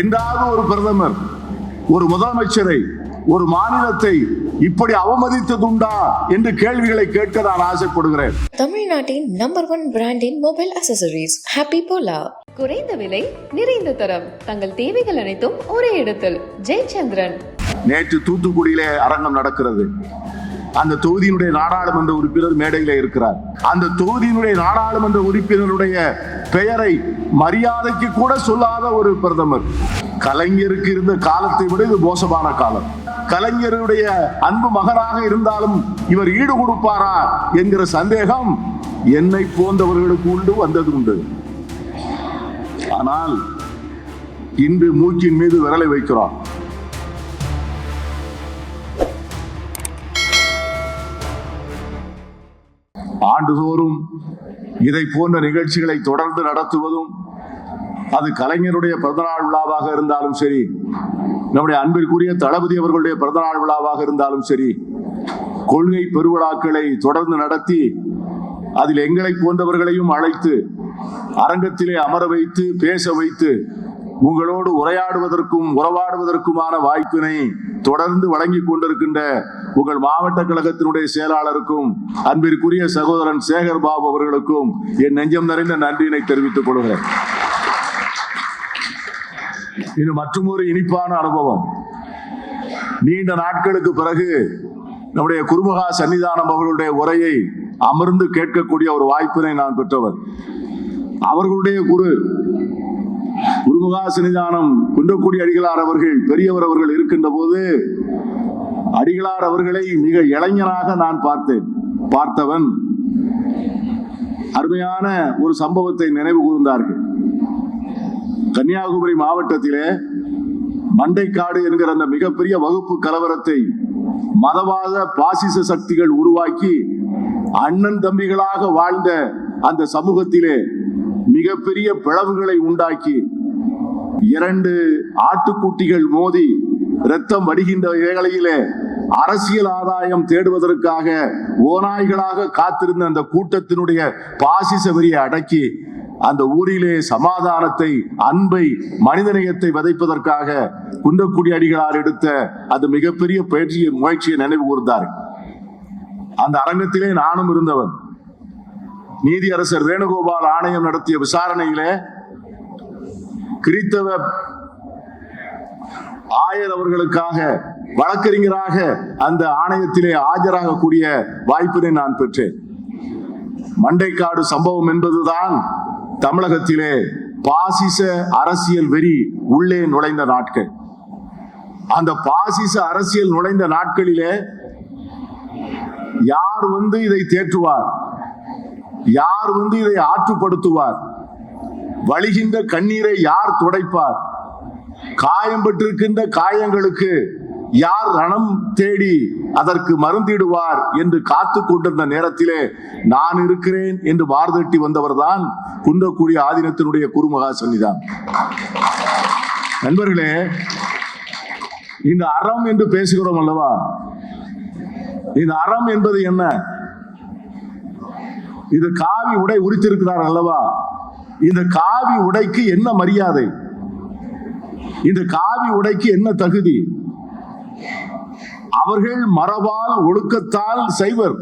என்றாவது ஒரு பிரதமர் ஒரு முதலமைச்சரை ஒரு மாநிலத்தை இப்படி அவமதித்ததுண்டா என்று கேள்விகளை கேட்க நான் ஆசைப்படுகிறேன். தமிழ்நாட்டின் நம்பர் ஒன் பிராண்டின் மொபைல் அசசரிஸ் ஹாப்பி போலா குறைந்த விலை நிறைந்த தரம். தங்கள் தேவைகள் அனைத்தும் ஒரே இடத்தில். ஜெயச்சந்திரன். நேற்று தூத்துக்குடியிலே அரங்கம் நடக்கிறது. அந்த தொகுதியினுடைய நாடாளுமன்ற உறுப்பினர் மேடையில இருக்கிறார். அந்த தொகுதியினுடைய நாடாளுமன்ற உறுப்பினருடைய பெயரை மரியாதைக்கு கூட சொல்லாத ஒரு பிரதமர். கலைஞருக்கு இருந்த காலத்தை விட இது மோசமான காலம். கலைஞருடைய அன்பு மகனாக இருந்தாலும் இவர் ஈடு கொடுப்பாரா என்கிற சந்தேகம் என்னை போன்றவர்களுக்கு உண்டு வந்தது உண்டு. ஆனால் இன்று மூக்கின் மீது விரலை வைக்கிறோம். ஆண்டுதோறும் இதை போன்ற நிகழ்ச்சிகளை தொடர்ந்து நடத்துவதும் அது கலைஞருடைய பிறந்தநாள் விழாவாக இருந்தாலும் சரி நம்முடைய அன்பிற்குரிய தளபதி அவர்களுடைய பிறந்தநாள் விழாவாக இருந்தாலும் சரி கொள்கை பெருவிழாக்களை தொடர்ந்து நடத்தி அதில் எங்களை போன்றவர்களையும் அழைத்து அரங்கத்திலே அமர வைத்து பேச வைத்து உங்களோடு உரையாடுவதற்கும் உறவாடுவதற்குமான வாய்ப்பினை தொடர்ந்து வழங்கி கொண்டிருக்கின்ற உங்கள் மாவட்ட கழகத்தினுடைய செயலாளருக்கும் அன்பிற்குரிய சகோதரன் சேகர் பாபு அவர்களுக்கும் என் நெஞ்சம் நிறைந்த நன்றியினை தெரிவித்துக் கொள்கிறேன். இது மற்றொரு இனிப்பான அனுபவம். நீண்ட நாட்களுக்கு பிறகு நம்முடைய குருமகா சன்னிதானம் அவர்களுடைய உரையை அமர்ந்து கேட்கக்கூடிய ஒரு வாய்ப்பினை நான் பெற்றவர். அவர்களுடைய குரு குருமுகா சன்னிதானம் குன்றக்குடி அடிகளார் அவர்கள் பெரியவர் அவர்கள் இருக்கின்ற போது அடிகளார் அவர்களை மிக இளைஞனாக நான் பார்த்தேன். பார்த்தவன் அருமையான ஒரு சம்பவத்தை நினைவு கூர்ந்தார்கள். கன்னியாகுமரி மாவட்டத்திலே மண்டைக்காடு என்கிற அந்த மிகப்பெரிய வகுப்பு கலவரத்தை மதவாத பாசிச சக்திகள் உருவாக்கி அண்ணன் தம்பிகளாக வாழ்ந்த அந்த சமூகத்திலே மிகப்பெரிய பிளவுகளை உண்டாக்கி இரண்டு ஆட்டுக்குட்டிகள் மோதி ரத்தம் வடிகின்ற வேளையிலே அரசியல் ஆதாயம் தேடுவதற்காக ஓநாய்களாக காத்திருந்த அந்த கூட்டத்தினுடைய பாசிச வெறியை அடக்கி அந்த ஊரிலே சமாதானத்தை அன்பை மனிதநேயத்தை விதைப்பதற்காக குன்றக்குடி அடிகளார் எடுத்த அந்த மிகப்பெரிய பயிற்சியை முயற்சியை நினைவு கூர்ந்தார். அந்த அரங்கத்திலே நானும் இருந்தவன். நீதியரசர் வேணுகோபால் ஆணையம் நடத்திய விசாரணையிலே கிறித்தவ ஆயர் அவர்களுக்காக வழக்கறிஞராக அந்த ஆணையத்திலே ஆஜராகக்கூடிய வாய்ப்பினை நான் பெற்றேன். மண்டைக்காடு சம்பவம் என்பதுதான் தமிழகத்திலே பாசிச அரசியல் வெறி உள்ளே நுழைந்த நாட்கள். அந்த பாசிச அரசியல் நுழைந்த நாட்களிலே யார் வந்து இதை தேற்றுவார்? யார் வந்து இதை ஆற்றுப்படுத்துவார்? வழிகின்ற கண்ணீரை யார் துடைப்பார்? காயம் பெற்றிருக்கின்ற காயங்களுக்கு யார் ரணம் தேடி அதற்கு மருந்திடுவார் என்று காத்து கொண்டிருந்த நேரத்திலே நான் இருக்கிறேன் என்று வார்தட்டி வந்தவர் தான் குன்றக்குடி ஆதீனத்தினுடைய குருமகா சன்னிதான் நண்பர்களே இந்த அறம் என்று பேசுகிறோம் அல்லவா? இந்த அறம் என்பது என்ன? இது காவி உடை உரித்திருக்கிறார் அல்லவா? இந்த காவி உடைக்கு என்ன மரியாதை? இந்த காவி உடைக்கு என்ன தகுதி? அவர்கள் மரபால் ஒழுக்கத்தால் செய்வர்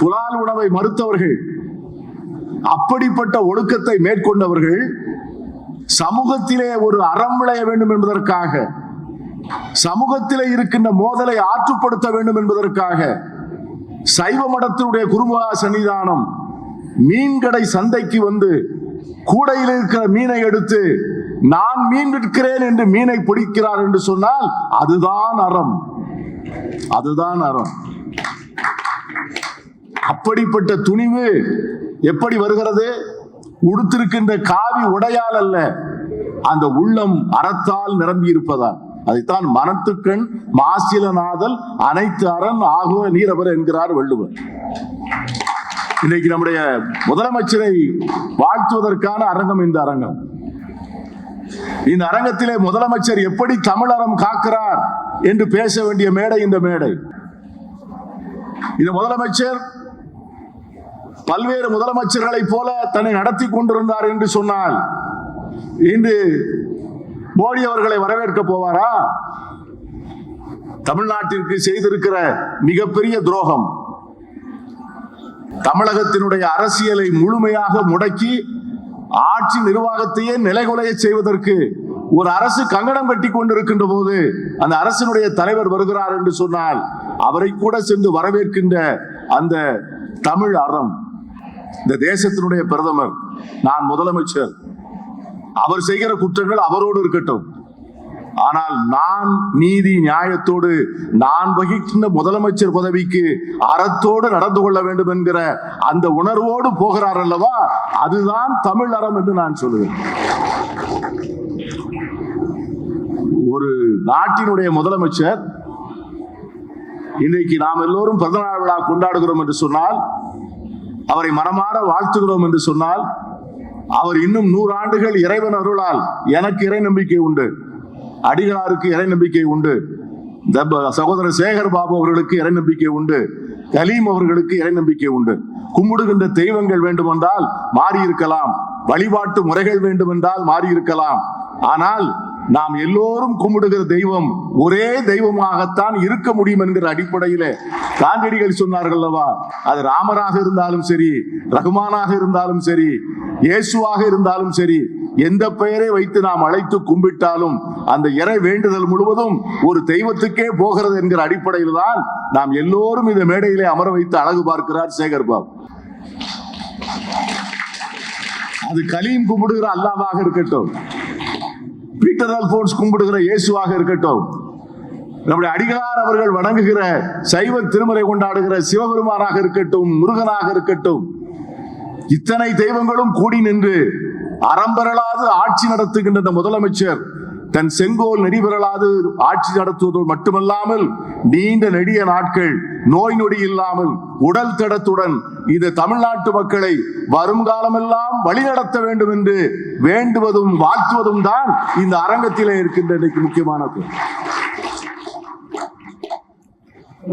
புலால் உணவை மறுத்தவர்கள். அப்படிப்பட்ட ஒழுக்கத்தை மேற்கொண்டவர்கள் சமூகத்திலே ஒரு அறம் விளைய வேண்டும் என்பதற்காக சமூகத்திலே இருக்கின்ற மோதலை ஆற்றுப்படுத்த வேண்டும் என்பதற்காக சைவ மடத்தினுடைய குருமகா சன்னிதானம் மீன்கடை சந்தைக்கு வந்து கூடையில் இருக்கிற மீனை எடுத்து நான் மீன் விற்கிறேன் என்று மீனை பிடிக்கிறார் என்று சொன்னால் அதுதான் அறம். அதுதான் அறம். அப்படிப்பட்ட துணிவு எப்படி வருகிறது? உடுத்திருக்கின்ற காவி உடையால் அல்ல அந்த உள்ளம் அறத்தால் நிரம்பி இருப்பதால். அதைத்தான் மனத்துக்கண் மாசிலநாதல் அனைத்து அரண் ஆகுவ நீரவர் என்கிறார் வள்ளுவர். இன்னைக்கு நம்முடைய முதலமைச்சரை வாழ்த்துவதற்கான அரங்கம் இந்த அரங்கம். இந்த அரங்கத்திலே முதலமைச்சர் எப்படி தமிழரம் காக்கிறார் என்று பேச வேண்டிய மேடை இந்த மேடை. இந்த முதலமைச்சர் பல்வேறு முதலமைச்சர்களைப் போல தன்னை நடத்தி கொண்டிருந்தார் என்று சொன்னால் இன்று மோடி அவர்களை வரவேற்க போவாரா? தமிழ்நாட்டிற்கு செய்திருக்கிற மிகப்பெரிய துரோகம். தமிழகத்தினுடைய அரசியலை முழுமையாக முடக்கி ஆட்சி நிர்வாகத்தையே நிலைகுலைய செய்வதற்கு ஒரு அரசு கங்கணம் கட்டி கொண்டிருக்கின்ற போது அந்த அரசினுடைய தலைவர் வருகிறார் என்று சொன்னால் அவரை கூட சென்று வரவேற்கின்ற அந்த தமிழ் அறம் இந்த தேசத்தினுடைய பிரதமர் நான் முதலமைச்சர். அவர் செய்கிற குற்றங்கள் அவரோடு இருக்கட்டும். ஆனால் நான் நீதி நியாயத்தோடு நான் வகிக்கின்ற முதலமைச்சர் பதவிக்கு அறத்தோடு நடந்து கொள்ள வேண்டும் என்கிற அந்த உணர்வோடு போகிறார் அல்லவா? அதுதான் தமிழ் அறம் என்று நான் சொல்லுவேன். ஒரு நாட்டினுடைய முதலமைச்சர் இன்றைக்கு நாம் எல்லோரும் பிறந்தநாள் விழா கொண்டாடுகிறோம் என்று சொன்னால் அவரை மனமாற வாழ்த்துகிறோம் என்று சொன்னால் அவர் இன்னும் நூறு ஆண்டுகள் இறைவன் அருளால் எனக்கு இறை நம்பிக்கை உண்டு. அடிகளாருக்கு இறை நம்பிக்கை உண்டு. சகோதரர் சேகர் பாபு அவர்களுக்கு இறை நம்பிக்கை உண்டு. கலீம் அவர்களுக்கு இறை நம்பிக்கை உண்டு. கும்பிடுகின்ற தெய்வங்கள் வேண்டுமென்றால் மாறி இருக்கலாம் வழிபாட்டு முறைகள் வேண்டுமென்றால் மாறி இருக்கலாம் ஆனால் நாம் எல்லோரும் கும்பிடுகிற தெய்வம் ஒரே தெய்வமாகத்தான் இருக்க முடியும் என்கிற அடிப்படையில காந்தியடிகள் சொன்னார்கள் அல்லவா அது ராமராக இருந்தாலும் சரி ரகுமானாக இருந்தாலும் சரி இயேசுவாக இருந்தாலும் சரி எந்த பெயரை வைத்து நாம் அழைத்து கும்பிட்டாலும் அந்த இறை வேண்டுதல் முழுவதும் ஒரு தெய்வத்துக்கே போகிறது என்கிற அடிப்படையில் தான் நாம் எல்லோரும் இந்த மேடையிலே அமர வைத்து அழகு பார்க்கிறார் சேகர் பாபு. அது கலியும் கும்பிடுகிற அல்லாவாக இருக்கட்டும். பீட்டர் அல்போன்ஸ் கும்பிடுகிற இயேசுவாக இருக்கட்டும். நம்முடைய அடிகளார் அவர்கள் வணங்குகிற சைவ திருமலை கொண்டாடுகிற சிவபெருமானாக இருக்கட்டும் முருகனாக இருக்கட்டும். இத்தனை தெய்வங்களும் கூடி நின்று அறம்பரலாது ஆட்சி நடத்துகின்ற இந்த முதலமைச்சர் தன் செங்கோல் நெறிபெறலாது ஆட்சி நடத்துவதோடு மட்டுமல்லாமல் நீண்ட நெடிய நாட்கள் நோய் நொடி இல்லாமல் உடல் தடத்துடன் இது தமிழ்நாட்டு மக்களை வருங்காலமெல்லாம் வழிநடத்த வேண்டும் என்று வேண்டுவதும் வாழ்த்துவதும் தான் இந்த அரங்கத்திலே இருக்கின்ற முக்கியமானது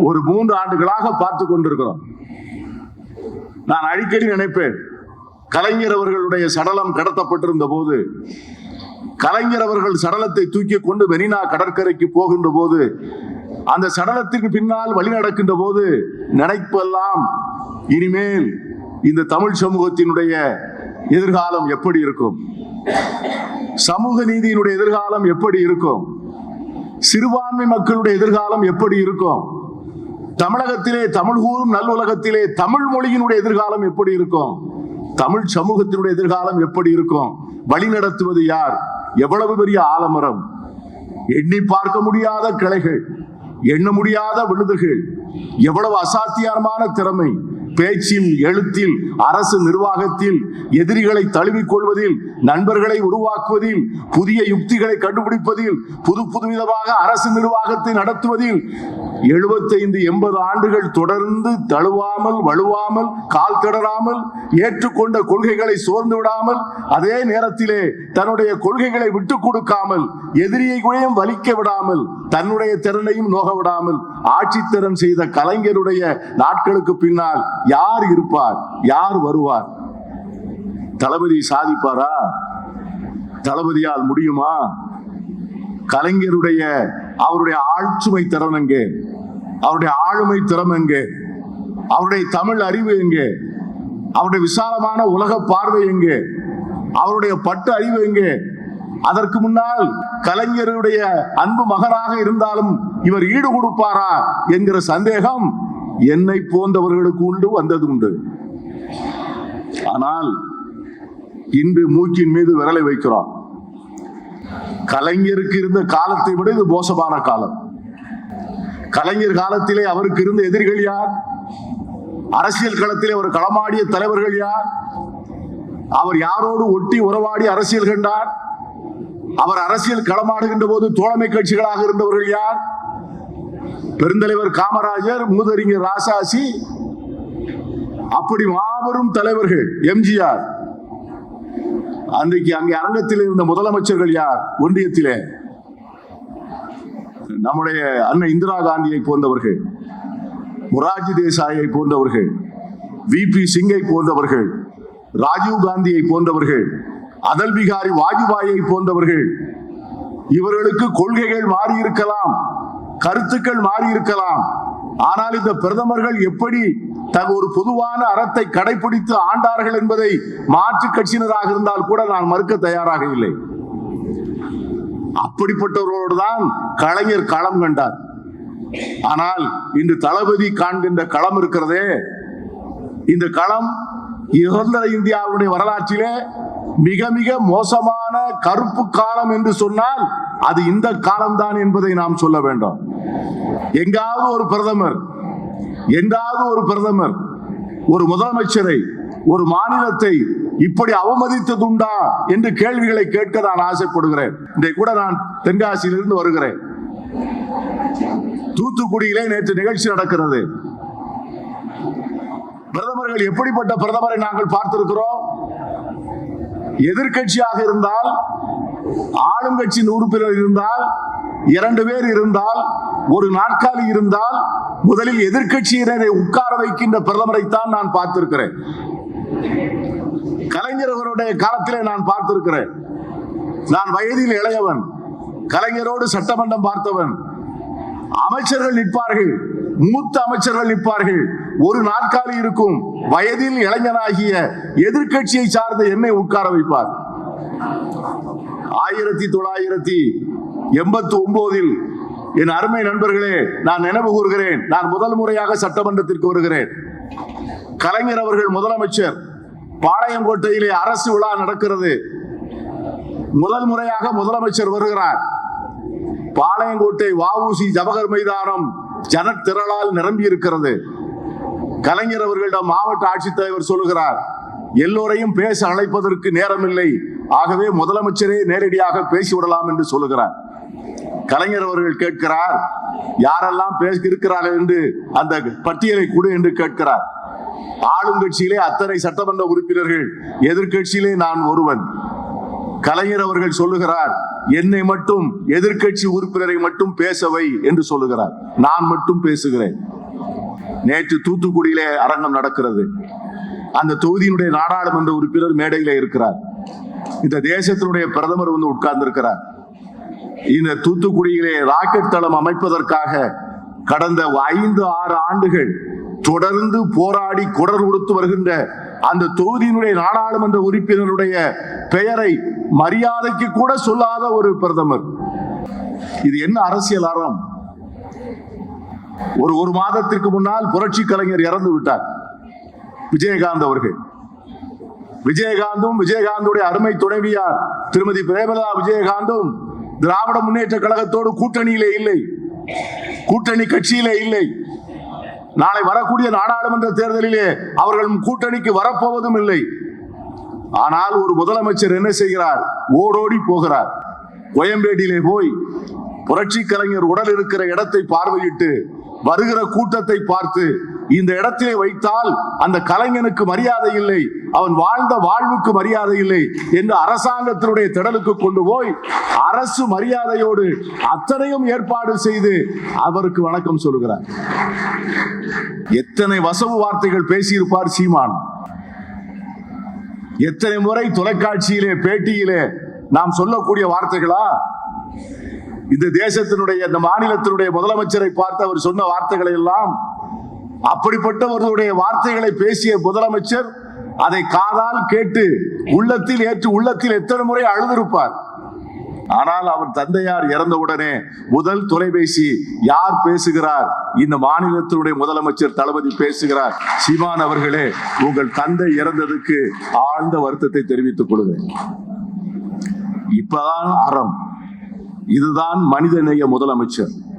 ஒரு மூன்று ஆண்டுகளாக பார்த்து கொண்டிருக்கிறோம். நான் அடிக்கடி நினைப்பேன் கலைஞர் அவர்களுடைய சடலம் கடத்தப்பட்டிருந்த போது கலைஞர் அவர்கள் சடலத்தை தூக்கி கொண்டு வெனினா கடற்கரைக்கு போகின்ற போது அந்த சடலத்திற்கு பின்னால் வழி நடக்கின்ற போது நினைப்பெல்லாம் இனிமேல் இந்த தமிழ் சமூகத்தினுடைய எதிர்காலம் எப்படி இருக்கும்? சமூக நீதியினுடைய எதிர்காலம் எப்படி இருக்கும்? சிறுபான்மை மக்களுடைய எதிர்காலம் எப்படி இருக்கும்? தமிழகத்திலே தமிழ் கூறும் நல்லுலகத்திலே தமிழ் மொழியினுடைய எதிர்காலம் எப்படி இருக்கும்? தமிழ் சமூகத்தினுடைய எதிர்காலம் எப்படி இருக்கும்? வழி நடத்துவது யார்? எவ்வளவு பெரிய ஆலமரம்? எண்ணி பார்க்க முடியாத கிளைகள் எண்ண முடியாத விழுதுகள் எவ்வளவு அசாத்தியமான திறமை. பேச்சில் எழுத்தில் அரசு நிர்வாகத்தில் எதிரிகளை தழுவிக் கொள்வதில் நண்பர்களை உருவாக்குவதில் புதிய யுக்திகளை கண்டுபிடிப்பதில் புது புதுவிதமாக அரசு நிர்வாகத்தை நடத்துவதில் எழுபத்தைந்து எண்பது ஆண்டுகள் தொடர்ந்து தழுவாமல் வலுவாமல் கால் தடராமல் ஏற்றுக்கொண்ட கொள்கைகளை சோர்ந்து விடாமல் அதே நேரத்திலே தன்னுடைய கொள்கைகளை விட்டு கொடுக்காமல் எதிரியை கூடயும் வலிக்க விடாமல் தன்னுடைய திறனையும் நோக விடாமல் ஆட்சித்திறன் செய்த கலைஞருடைய நாட்களுக்கு பின்னால் யார் இருப்பார்? யார் வருவார்? தளபதி சாதிப்பாரா? தளபதியால் முடியுமா? கலைஞருடைய அவருடைய ஆட்சுமை திறன் அங்கே அவருடைய ஆளுமை திறம் எங்கே? அவருடைய தமிழ் அறிவு எங்கே? அவருடைய விசாலமான உலக பார்வை எங்கே? அவருடைய பட்டு அறிவு எங்கே? அதற்கு முன்னால் கலைஞருடைய அன்பு மகனாக இருந்தாலும் இவர் ஈடு கொடுப்பாரா என்கிற சந்தேகம் என்னை போன்றவர்களுக்கு உண்டு வந்தது உண்டு. ஆனால் இன்று மூக்கின் மீது விரலை வைக்கிறோம். கலைஞருக்கு இருந்த காலத்தை விட இது மோசமான காலம். கலைஞர் காலத்திலே அவருக்கு இருந்த எதிரிகள் யார்? அரசியல் களத்திலே அவர் களமாடிய தலைவர்கள் யார்? அவர் யாரோடு ஒட்டி உறவாடி அரசியல் கண்டார்? அவர் அரசியல் களமாடுகின்ற போது தோழமை கட்சிகளாக இருந்தவர்கள் யார்? பெருந்தலைவர் காமராஜர் மூதறிஞர் ராசாசி அப்படி மாபெரும் தலைவர்கள் எம்ஜிஆர். அன்றைக்கு அங்கே அரங்கத்தில் இருந்த முதலமைச்சர்கள் யார்? ஒன்றியத்திலே. நம்முடைய அண்ணன் இந்திரா காந்தியை போன்றவர்கள் மொராஜி தேசாயை போன்றவர்கள் வி பி சிங்கை போன்றவர்கள் ராஜீவ் காந்தியை போன்றவர்கள் அதல் பிகாரி வாஜ்பாயை போன்றவர்கள் இவர்களுக்கு கொள்கைகள் மாறி இருக்கலாம் கருத்துக்கள் மாறி இருக்கலாம் ஆனால் இந்த பிரதமர்கள் எப்படி தன் ஒரு பொதுவான அறத்தை கடைபிடித்து ஆண்டார்கள் என்பதை மாற்று கட்சியினராக இருந்தால் கூட நான் மறுக்க தயாராக இல்லை. அப்படிப்பட்டவர்களோடு தான் கலைஞர் களம் கண்டார். ஆனால் இன்று தளபதி காண்கின்ற களம் இருக்கிறதே இந்த களம் இறந்த இந்தியாவுடைய வரலாற்றிலே மிக மிக மோசமான கருப்பு காலம் என்று சொன்னால் அது இந்த காலம்தான் என்பதை நாம் சொல்ல வேண்டும். எங்காவது ஒரு பிரதமர் எங்காவது ஒரு பிரதமர் ஒரு முதலமைச்சரை ஒரு மாநிலத்தை இப்படி அவமதித்ததுண்டா என்று கேள்விகளை கேட்க நான் ஆசைப்படுகிறேன். இன்றைக்கு கூட நான் தென்காசியிலிருந்து வருகிறேன். தூத்துக்குடியிலே நேற்று நிகழ்ச்சி நடக்கிறது. பிரதமர்கள் எப்படிப்பட்ட பிரதமரை நாங்கள் பார்த்திருக்கிறோம்? எதிர்க்கட்சியாக இருந்தால் ஆளுங்கட்சியின் உறுப்பினர் இருந்தால் இரண்டு பேர் இருந்தால் ஒரு நாற்காலி இருந்தால் முதலில் எதிர்க்கட்சியினரை உட்கார வைக்கின்ற பிரதமரைத்தான் நான் பார்த்திருக்கிறேன். கலைஞரவருடைய காலத்திலே நான் பார்த்திருக்கிறேன். நான் வயதில் இளையவன். கலைஞரோடு சட்டமன்றம் பார்த்தவன். அமைச்சர்கள் நிற்பார்கள். மூத்த அமைச்சர்கள் நிற்பார்கள். ஒரு நாற்காலி இருக்கும். வயதில் இளைஞனாகிய எதிர்க்கட்சியை சார்ந்த என்னை உட்கார வைப்பார். ஆயிரத்தி தொள்ளாயிரத்தி எண்பத்தி ஒன்பதில் என் அருமை நண்பர்களே நான் நினைவு கூறுகிறேன். நான் முதல் முறையாக சட்டமன்றத்திற்கு வருகிறேன். கலைஞர் அவர்கள் முதலமைச்சர். பாளையங்கோட்டையிலே அரசு விழா நடக்கிறது. முதல் முறையாக முதலமைச்சர் வருகிறார். பாளையங்கோட்டை வஉசி ஜவஹர் மைதானம் ஜனத்திரளால் நிரம்பி இருக்கிறது கலைஞர் அவர்களிடம் மாவட்ட ஆட்சித்தலைவர் சொல்லுகிறார் எல்லோரையும் பேச அழைப்பதற்கு நேரமில்லை. ஆகவே முதலமைச்சரே நேரடியாக பேசிவிடலாம் என்று சொல்லுகிறார். கலைஞர் அவர்கள் கேட்கிறார் யாரெல்லாம் பேச இருக்கிறார்கள் என்று அந்த பட்டியலை கொடு என்று கேட்கிறார். ஆளுங்கட்சியிலே அத்தனை சட்டமன்ற உறுப்பினர்கள் எதிர்க்கட்சியிலே நான் ஒருவன். கலைஞர் அவர்கள் சொல்லுகிறார் என்னை மட்டும் எதிர்க்கட்சி உறுப்பினரை மட்டும் பேசவை என்று சொல்லுகிறார். நான் மட்டும் பேசுகிறேன். நேற்று தூத்துக்குடியிலே அரங்கம் நடக்கிறது. அந்த தொகுதியினுடைய நாடாளுமன்ற உறுப்பினர் மேடையில இருக்கிறார். இந்த தேசத்தினுடைய பிரதமர் வந்து உட்கார்ந்து இருக்கிறார் இந்த தூத்துக்குடியிலே ராக்கெட் தளம் அமைப்பதற்காக கடந்த ஐந்து ஆறு ஆண்டுகள் தொடர்ந்து போராடி குடர் கொடுத்து வருகின்ற அந்த தொகுதியினுடைய நாடாளுமன்ற உறுப்பினருடைய பெயரை மரியாதைக்கு கூட சொல்லாத ஒரு பிரதமர். இது என்ன அரசியல் அறம்? ஒரு ஒரு மாதத்திற்கு முன்னால் புரட்சி கலைஞர் இறந்து விட்டார். விஜயகாந்த் அவர்கள். விஜயகாந்தும் விஜயகாந்துடைய அருமை துணைவியார் திருமதி பிரேமலா விஜயகாந்தும் திராவிட முன்னேற்ற கழகத்தோடு கூட்டணியிலே இல்லை. கூட்டணி கட்சியிலே இல்லை. நாளை வரக்கூடிய நாடாளுமன்ற தேர்தலிலே அவர்கள் கூட்டணிக்கு வரப்போவதும் இல்லை. ஆனால் ஒரு முதலமைச்சர் என்ன செய்கிறார்? ஓடோடி போகிறார். கோயம்பேட்டிலே போய் புரட்சி கலைஞர் உடல் இருக்கிற இடத்தை பார்வையிட்டு வருகிற கூட்டத்தை பார்த்து இந்த இடத்திலே வைத்தால் அந்த கலைஞனுக்கு மரியாதை இல்லை அவன் வாழ்ந்த வாழ்வுக்கு மரியாதை இல்லை என்று அரசாங்கத்தினுடைய திடலுக்கு கொண்டு போய் அரசு மரியாதையோடு அத்தனையும் ஏற்பாடு செய்து அவருக்கு வணக்கம் சொல்கிறார் எத்தனை வசவு வார்த்தைகள் பேசியிருப்பார் சீமான். எத்தனை முறை தொலைக்காட்சியிலே பேட்டியிலே நாம் சொல்லக்கூடிய வார்த்தைகளா? இந்த தேசத்தினுடைய இந்த மாநிலத்தினுடைய முதலமைச்சரை பார்த்து அவர் சொன்ன வார்த்தைகளை எல்லாம் அப்படிப்பட்டவர்களுடைய வார்த்தைகளை பேசிய முதலமைச்சர் அதை காதால் கேட்டு உள்ளத்தில் ஏற்று உள்ளத்தில் எத்தனை முறை அழுதிருப்பார். ஆனால் அவர் தந்தையார் இறந்தவுடனே முதல் தொலைபேசி யார் பேசுகிறார்? இந்த மாநிலத்தினுடைய முதலமைச்சர் தளபதி பேசுகிறார். சிவான் அவர்களே உங்கள் தந்தை இறந்ததுக்கு ஆழ்ந்த வருத்தத்தை தெரிவித்துக் கொள்கிறேன். இப்பதான் அறம். இதுதான் மனிதநேய முதலமைச்சர்.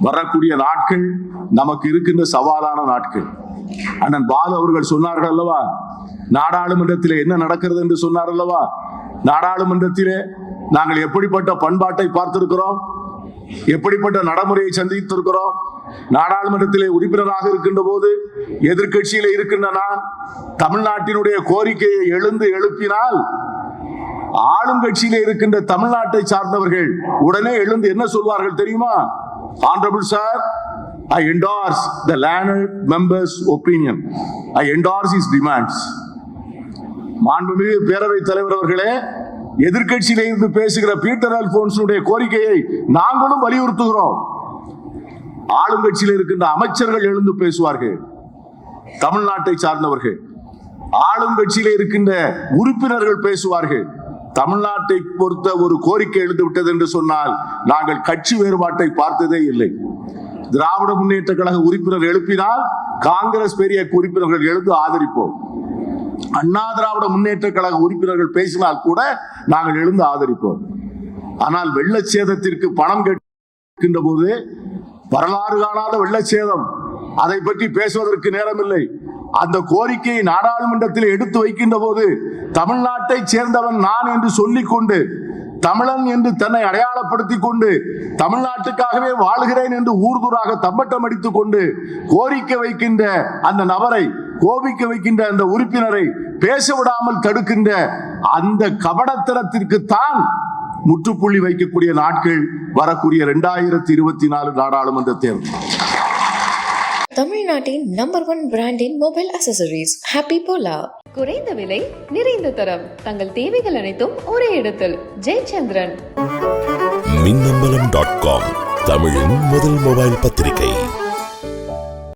வரக்கூடிய நாட்கள் நமக்கு இருக்கின்ற சவாலான நாட்கள். அண்ணன் பாலு அவர்கள் சொன்னார்கள் அல்லவா? நாடாளுமன்றத்திலே என்ன நடக்கிறது என்று சொன்னார் அல்லவா? நாடாளுமன்றத்திலே நாங்கள் எப்படிப்பட்ட பண்பாட்டை பார்த்திருக்கிறோம்? எப்படிப்பட்ட நடைமுறையை சந்தித்திருக்கிறோம்? நாடாளுமன்றத்திலே உறுப்பினராக இருக்கின்ற போது எதிர்கட்சியில இருக்கின்ற நான் தமிழ்நாட்டினுடைய கோரிக்கையை எழுந்து எழுப்பினால் ஆளும் கட்சியிலே இருக்கின்ற தமிழ்நாட்டை சார்ந்தவர்கள் உடனே எழுந்து என்ன சொல்வார்கள் தெரியுமா? Honourable sir I endorse the learner members opinion I endorse his demands. மாண்புமிகு பேரவைத் தலைவர் அவர்களே எதிர்க்கட்சியில இருந்து பேசுகிற பீட்டர் அல்போன்ஸுடைய கோரிக்கையை நாங்களும் வலியுறுத்துகிறோம். ஆளுங்கட்சியில் இருக்கின்ற அமைச்சர்கள் எழுந்து பேசுவார்கள். தமிழ்நாட்டை சார்ந்தவர்கள் ஆளுங்கட்சியில இருக்கின்ற உறுப்பினர்கள் பேசுவார்கள். தமிழ்நாட்டை பொறுத்த ஒரு கோரிக்கை எழுந்து விட்டது என்று சொன்னால் நாங்கள் கட்சி வேறுபாட்டை பார்த்ததே இல்லை. திராவிட முன்னேற்ற கழக உறுப்பினர் எழுப்பினால் காங்கிரஸ் பெரிய உறுப்பினர்கள் எழுந்து ஆதரிப்போம். அண்ணா திராவிட முன்னேற்ற கழக உறுப்பினர்கள் பேசினால் கூட நாங்கள் எழுந்து ஆதரிப்போம். ஆனால் வெள்ளச்சேதத்திற்கு பணம் கேட்கின்ற போது வரலாறு காணாத வெள்ளச்சேதம். அதை பற்றி பேசுவதற்கு நேரமில்லை. அந்த கோரிக்கையை நாடாளுமன்றத்தில் எடுத்து வைக்கின்ற போது தமிழ்நாட்டை சேர்ந்தவன் நான் என்று சொல்லிக் கொண்டு தமிழன் என்று தன்னை அடையாளப்படுத்திக் கொண்டு தமிழ்நாட்டுக்காகவே வாழ்கிறேன் என்று ஊர்தூராக தம்பட்டம் அடித்துக் கொண்டு கோரிக்கை வைக்கின்ற அந்த நபரை கோபிக்க வைக்கின்ற அந்த உறுப்பினரை பேச விடாமல் தடுக்கின்ற அந்த கபடத்தனத்திற்கு தான் முற்றுப்புள்ளி வைக்கக்கூடிய நாட்கள் வரக்கூடிய இரண்டாயிரத்தி இருபத்தி நாலு நாடாளுமன்ற தேர்தல். தமிழ்நாட்டின் நம்பர் ஒன் பிராண்டின் மொபைல் அசசரிஸ் ஹாப்பி போலா குறைந்த விலை நிறைந்த தரம். தங்கள் தேவைகள் அனைத்தும் ஒரே இடத்தில். ஜெயச்சந்திரன். மின்னம்பலம் டாட் காம் தமிழின் முதல் மொபைல் பத்திரிகை.